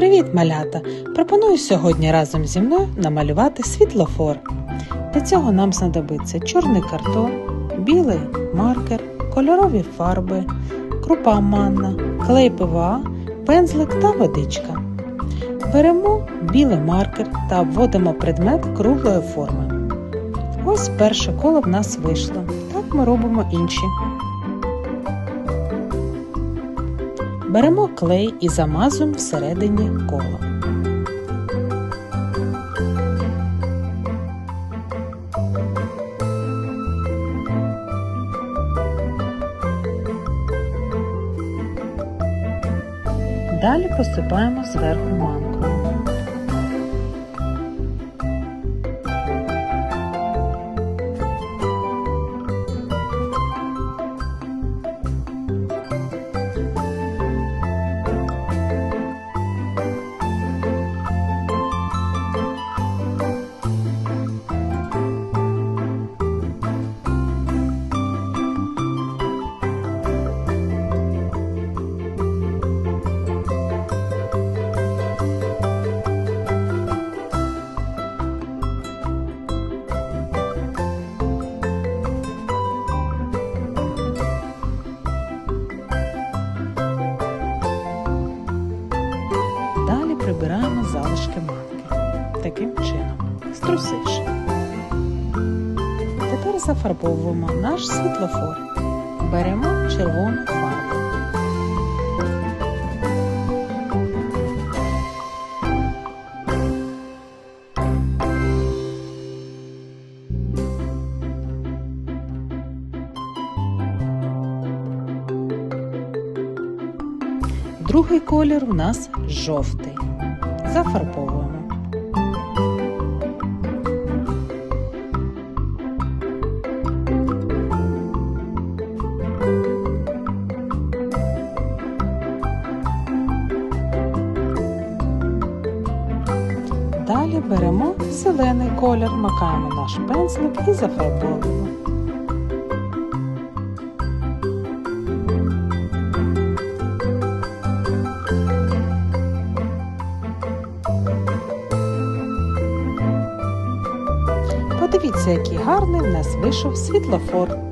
Привіт, малята! Пропоную сьогодні разом зі мною намалювати світлофор. Для цього нам знадобиться чорний картон, білий маркер, кольорові фарби, крупа манна, клей ПВА, пензлик та водичка. Беремо білий маркер та обводимо предмет круглої форми. Ось перше коло в нас вийшло. Так ми робимо інші. Беремо клей і замазуємо всередині кола. Далі посипаємо зверху манкою. Прибираємо залишки манки. Таким чином. Струсиш. Тепер зафарбовуємо наш світлофор. Беремо червону фарбу. Другий колір у нас жовтий. Зафарбовуємо. Далі беремо зелений колір, макаємо наш пензлик і зафарбовуємо. Подивіться, який гарний в нас вийшов світлофор.